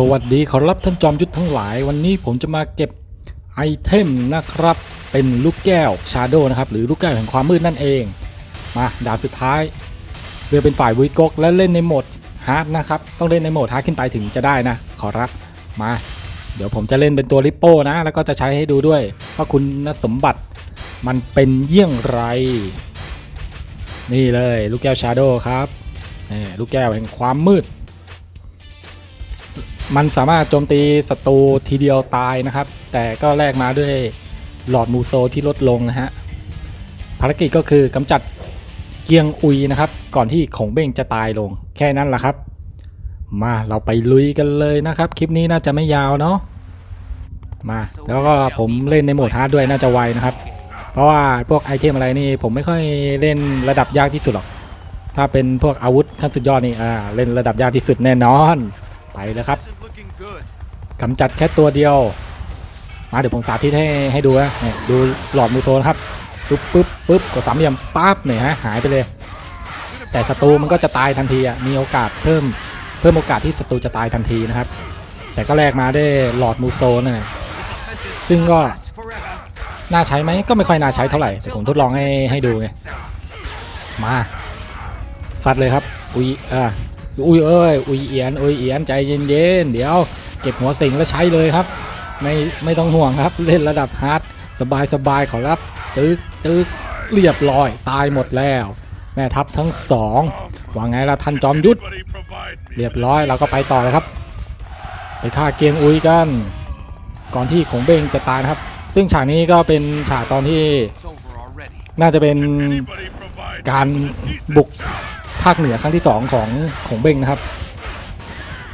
สวัสดีขอรับท่านจอมยุทธทั้งหลาย วันนี้ผมจะมาเก็บไอเทมนะครับ เป็นลูกแก้วชาโดนะครับ หรือลูกแก้วแห่งความมืดนั่นเอง มาดาบสุดท้ายเรือเป็นฝ่ายวิกกและเล่นในโหมดฮาร์ดนะครับ ต้องเล่นในโหมดฮาร์ดขึ้นไปถึงจะได้นะ ขอรับมา เดี๋ยวผมจะเล่นเป็นตัวริปโป้นะ แล้วก็จะใช้ให้ดูด้วยว่าคุณสมบัติมันเป็นเยี่ยงไร นี่เลยลูกแก้วชาโดครับนี่ลูกแก้วแห่งความมืด มันสามารถโจมตีศัตรูทีเดียวตายนะครับ แต่ก็แลกมาด้วยหลอดมูโซที่ลดลงนะฮะภารกิจก็คือกำจัดเกียงอุยนะครับ ก่อนที่ของเบ้งจะตายลง แค่นั้นแหละครับ มาเราไปลุยกันเลยนะครับ คลิปนี้น่าจะไม่ยาวเนาะมาแล้วก็ผมเล่นในโหมดฮาร์ดด้วยน่าจะไวนะครับ เพราะว่าพวกไอเทมอะไรนี่ผมไม่ค่อยเล่นระดับยากที่สุดหรอก ถ้าเป็นพวกอาวุธขั้นสุดยอดนี่อ่าเล่นระดับยากที่สุดแน่นอน ไปเลยครับ Isn't looking good. กำจัดแค่ตัวเดียว มาเดี๋ยวผมสาธิตให้ให้ดูนะเนี่ยดูหลอดมูโซนะครับปุ๊บปุ๊บปุ๊บกดสามเหลี่ยมปั๊บเนี่ยฮะหายไปเลย แต่ศัตรูมันก็จะตายทันทีอะมีโอกาสเพิ่มเพิ่มโอกาสที่ศัตรูจะตายทันทีนะครับ แต่ก็แลกมาได้วยหลอดมูโซนั่นแหละซึ่งก็น่าใช้ไหมก็ไม่ค่อยน่าใช้เท่าไหร่แต่ผมทดลองให้ให้ดูไงมาซัดเลยครับอุยอ่า อุ้ยเอ้ยอุยเอียนอุยเอียนใจเย็นๆเดี๋ยว เก็บหัวสิงแล้วใช้เลยครับ ไม่ไม่ต้องห่วงครับ เล่นระดับฮาร์ดสบายสบายขอรับตึกตึกเรียบร้อยตายหมดแล้ว แม่ทัพทั้งสองว่าไงล่ะท่านจอมยุทธเรียบร้อยเราก็ไปต่อเลยครับ ไปฆ่าเกียงอุยกัน ก่อนที่ขงเบงจะตายนะครับ ซึ่งฉากนี้ก็เป็นฉากตอนที่น่าจะเป็นการบุกาคเหนือครั้งที่สองของของเบงนะครับ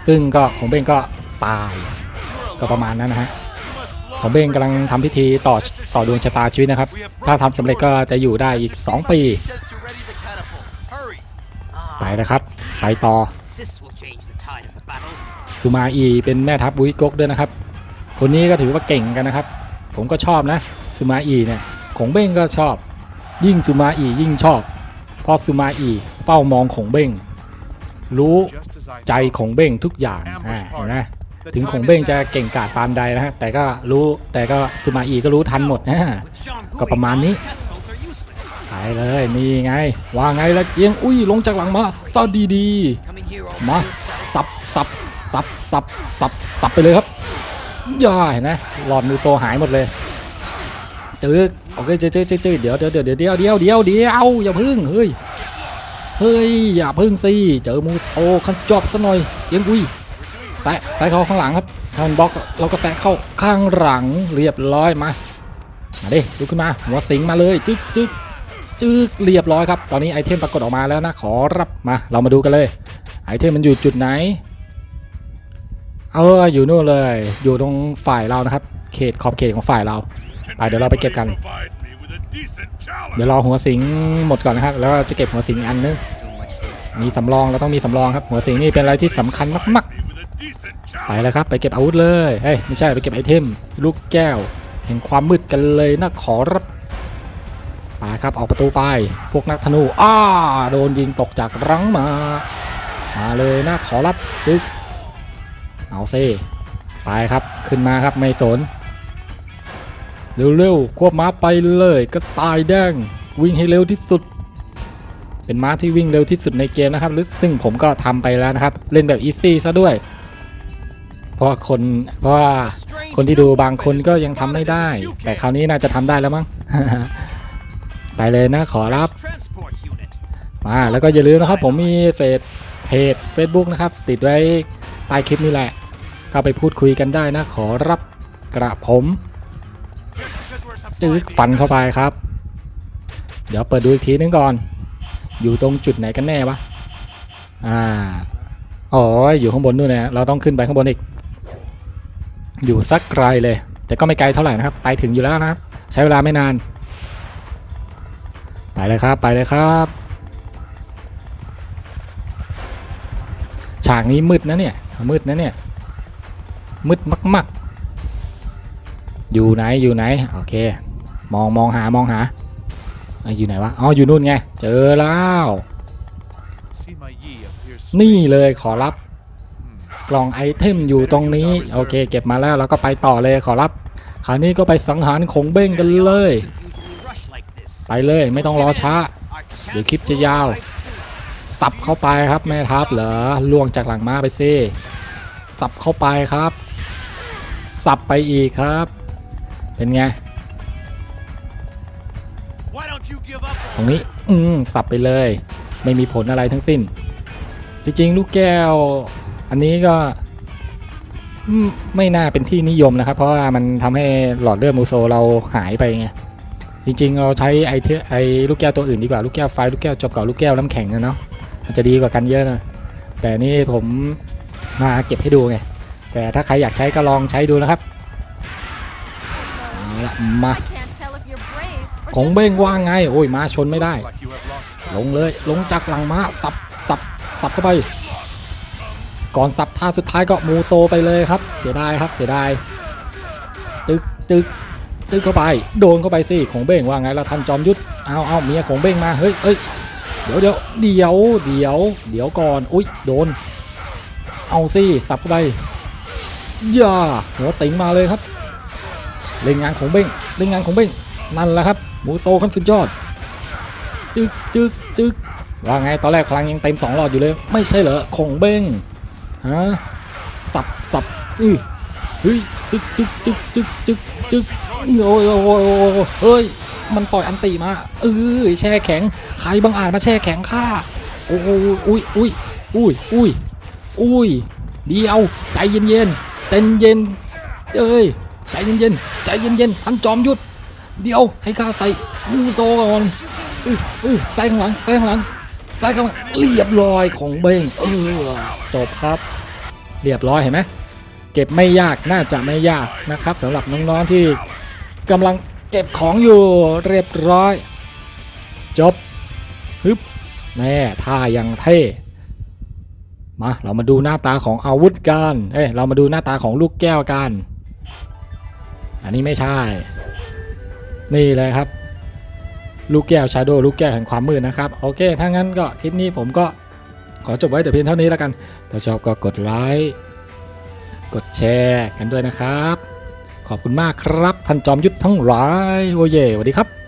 ซึ่งก็ของเบงก็ตายก็ประมาณนั้นนะฮะของเบงกำลังทำพิธีต่อต่อดวงชะตาชีวิตนะครับ ถ้าทำสำเร็จก็จะอยู่ได้อีก 2 ปี ไปนะครับ ไปต่อ This will change the tide of the battle. ซูมาอีเป็นแม่ทัพบุยกกด้วยนะครับ คนนี้ก็ถือว่าเก่งกันนะครับ ผมก็ชอบนะซูมาอีเนี่ยของเบ้งก็ชอบ ยิ่งซูมาอียิ่งชอบ พราะซูมาอีเฝ้ามองของเบ้งรู้ Just as I ใจของเบ้งทุกอย่างอ่าเห็นไหมถึงของเบ้งจะเก่งกาจปานใดนะฮะแต่ก็รู้แต่ก็ซูมาอีก็รู้ทันหมดนะ With Sean Có ประมาณนี้ catapults are useless. ไปเลยนี่ไง ว่าไงละเกียงอุ้ยลงจากหลังมาซะดีๆ Coming here all มา by yourself. สับสับสับสับสับสับไปเลยครับย่าเห็นไหมหลอดมูโซหายหมดเลยตึก โอเคเจ๊เจ๊เจ๊เจ๊เดี๋ยวเดี๋ยวเดี๋ยวเดี๋ยวเดี๋ยวเดี๋ยวเดี๋ยวอย่าพึ่งเฮ้ยเฮ้ยอย่าพึ่งสิเจอมูสโซคันจอบซะหน่อยเกียงอุ้ยแซะแซะเขาข้างหลังครับถ้านบล็อกเราก็แซะเข้าข้างหลังเรียบร้อยมามาดิลุกขึ้นมาหัวสิงมาเลยจึ๊กจึ๊กจึ๊กเรียบร้อยครับ ตอนนี้ไอเทมปรากฏออกมาแล้วนะขอรับมาเรามาดูกันเลยไอเทมมันอยู่จุดไหนเอออยู่นู่นเลย อยู่ตรงฝ่ายเรานะครับ เขตขอบเขตของฝ่ายเรา ไปเดี๋ยวเราไปเก็บกัน anybody provide me with a decent challenge? เดี๋ยวรอหัวสิงหมดก่อนนะครับ แล้วก็จะเก็บหัวสิงอีกอันนึง So much left. มีสำรองเราต้องมีสำรองครับ หัวสิงนี่เป็นอะไรที่สำคัญมาก Me with a decent ๆไป challenge. เลยครับ ไปเก็บอาวุธเลยเฮ้ยไม่ใช่ไปเก็บไอเทม ลูกแก้ว แห่งความมืดกันเลยนะขอรับไปครับออกประตูไปพวกนักธนูอ้าโดนยิงตกจากรังมามาเลยนะขอรับดึกเอาเซไปครับขึ้นมาครับไม่สน เร็วๆควบม้าไปเลย ก็ตายแดงวิ่งให้เร็วที่สุด เป็นม้าที่วิ่งเร็วที่สุดในเกมนะครับหรือซึ่งผมก็ทำไปแล้วนะครับ เล่นแบบอีซี่ซะด้วย เพราะคนเพราะว่าคนที่ดูบางคนก็ยังทำไม่ได้ แต่คราวนี้น่าจะทำได้แล้วมั้งไปเลยนะขอรับมาแล้วก็อย่าลืมนะครับ ผมมีเฟซเพจ Facebook นะครับ ติดไว้ใต้คลิปนี่แหละเข้าไปพูดคุยกันได้นะ ขอรับกระผม จึ๊กฟันเข้าไปครับ เดี๋ยวเปิดดูอีกทีนึงก่อน อยู่ตรงจุดไหนกันแน่วะอ่าอ๋ออยู่ข้างบนนู่นนะเราต้องขึ้นไปข้างบนอีก อยู่สักไกลเลย แต่ก็ไม่ไกลเท่าไหร่นะครับ ไปถึงอยู่แล้วนะครับ ใช้เวลาไม่นาน ไปเลยครับไปเลยครับ ฉากนี้มืดนะเนี่ยมืดนะเนี่ยมืดมาก ๆ อยู่ไหนอยู่ไหน โอเค มองมองหามองหาออยู่ไหนวะ อ๋อ อยู่นู่นไง เจอแล้ว นี่เลยขอรับกล่องไอเทมอยู่ตรงนี้ โอเค เก็บมาแล้วแล้วก็ไปต่อเลยขอรับ คราวนี้ก็ไปสังหารคงเบ้งกันเลย ไปเลยไม่ต้องรอช้า เดี๋ยวคลิปจะยาว สับเข้าไปครับแม่ทัพเหรอล่วงจากหลังม้าไปซิสับเข้าไปครับ สับไปอีกครับ เป็นไง ตรงนี้ อืมสับไปเลย ไม่มีผลอะไรทั้งสิ้น จริงๆ ลูกแก้ว อันนี้ก็ไม่น่าเป็นที่นิยมนะครับ เพราะว่ามันทำให้หลอดเลือดมูโซเราหายไปไงจริงๆ เราใช้ไอเทไอลูกแก้วตัวอื่นดีกว่าลูกแก้วไฟลูกแก้วจบเก่าลูกแก้วน้ำแข็งนะเนาะมันจะดีกว่ากันเยอะนะแต่นี่ผมมาเก็บให้ดูไงแต่ถ้าใครอยากใช้ก็ลองใช้ดูนะครับเอาละมา ของเบ้งว่าไง โอ้ยมาชนไม่ได้ ลงเลยลงจากหลังม้าสับสับสับเข้าไป ก่อนสับท่าสุดท้ายก็มูโซไปเลยครับ เสียดายครับเสียดายตึกตึกตึกเข้าไป โดนเข้าไปสิของเบ้งว่าไงล่ะท่านจอมยุทธเอาเอาเมียของเบ้งมาเฮ้ยเฮ้ยเดี๋ยวเดี๋ยวเดี๋ยวเดี๋ยวเดี๋ยวก่อนอุ้ยโดน เอาสิสับเข้าไปย่าหัวสิงมาเลยครับเล่นงานของเบ้งเล่นงานของเบ้งนั่นแหละครับ มูโซขั้นสุดยอด จึกจึกจึกว่าไงตอนแรกพลังยังเต็มสองหลอดอยู่เลย ไม่ใช่เหรอคงเบ้งฮะสับสับอือเฮ้ยจึกจึกจึกจึกจึกจึกโอ้ยโอ้ยโอ้ยเฮ้ยมันปล่อยอันตีมาเออแช่แข็งใครบางอาจมาแช่แข็งข้าโอ้ยอุ้ยอุ้ยอุ้ยอุ้ยอุ้ยเดียวใจเย็นเย็นๆใจเย็นเอ้ยใจเย็นเย็นใจเย็นเย็นท่านจอมยุทธ เดี๋ยวให้ข้าใส่มูโซก่อนอื้ออื้อใส่ข้างหลังใส่ข้างหลังใส่ข้างหลังเรียบร้อยของเบงเออจบครับ เรียบร้อยเห็นไหมเก็บไม่ยากน่าจะไม่ยากนะครับสำหรับน้องๆที่กำลังเก็บของอยู่เรียบร้อย จบฮึบแม่ท่ายังเท่มาเรามาดูหน้าตาของอาวุธกันเอ้ยเรามาดูหน้าตาของลูกแก้วกัน อันนี้ไม่ใช่ นี่เลยครับ ลูกแก้วชาโดลูกแก้วแห่งความมืดนะครับ โอเค ถ้างั้นก็คลิปนี้ผมก็ขอจบไว้แต่เพียงเท่านี้แล้วกัน ถ้าชอบก็กดไลค์ กดแชร์กันด้วยนะครับ ขอบคุณมากครับ ท่านจอมยุทธทั้งหลายโอเย่สวัสดีครับ